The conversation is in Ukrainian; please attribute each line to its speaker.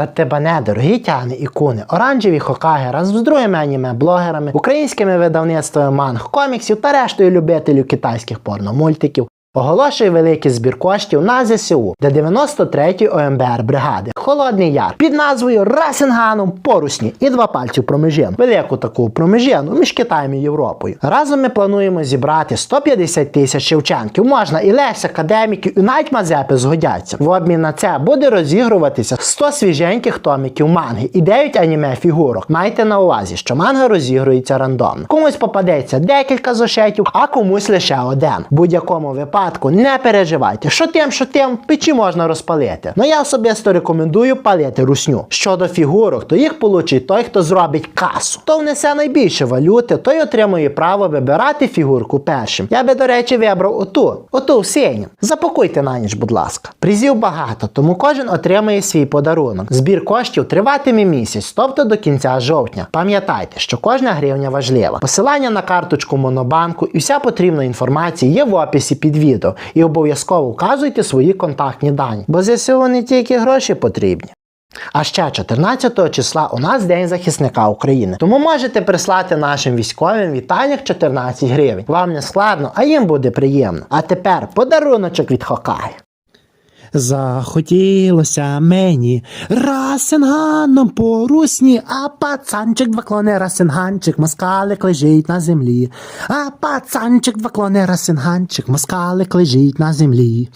Speaker 1: Та тебе дорогі тяни ікуни, оранжеві хокаги разом з другими аніме-блогерами, українськими видавництвами манг, коміксів та рештою любителів китайських порномультиків. Оголошує великий збір коштів на ЗСУ, де 93-ї ОМБР бригади Холодний Яр під назвою Расенганом порусні і два пальці промежину. Велику таку промежину між Китаєм і Європою. Разом ми плануємо зібрати 150 тисяч шевченків. Можна і Лесь, академіків, і навіть мазепи згодяться. В обмін на це буде розігруватися 100 свіженьких томіків манги і 9 аніме фігурок. Майте на увазі, що манга розігрується рандомно. Комусь попадеться декілька зошитів, а комусь лише один. Будь-якому випадку не переживайте, що тим, що тим печі можна розпалити. Ну я особисто рекомендую палити русню. Щодо фігурок, то їх получить той, хто зробить касу. Хто внесе найбільше валюти, той отримує право вибирати фігурку першим. Я би, до речі, вибрав оту, оту в синю. Запакуйте на ніч, будь ласка. Призів багато, тому кожен отримає свій подарунок. Збір коштів триватиме місяць, тобто до кінця жовтня. Пам'ятайте, що кожна гривня важлива. Посилання на карточку Монобанку і вся потрібна інформація є в описі під відео. І обов'язково вказуйте свої контактні дані, бо ЗСУ не тільки гроші потрібні. А ще 14 числа у нас День захисника України. Тому можете прислати нашим військовим вітальних 14 гривень. Вам не складно, а їм буде приємно. А тепер подаруночок від Хокаги.
Speaker 2: Захотілося мені расенганом по русні, а пацанчик два клони расенганчик, москалик лежить на землі. А пацанчик два клони расенганчик, москалик лежить на землі.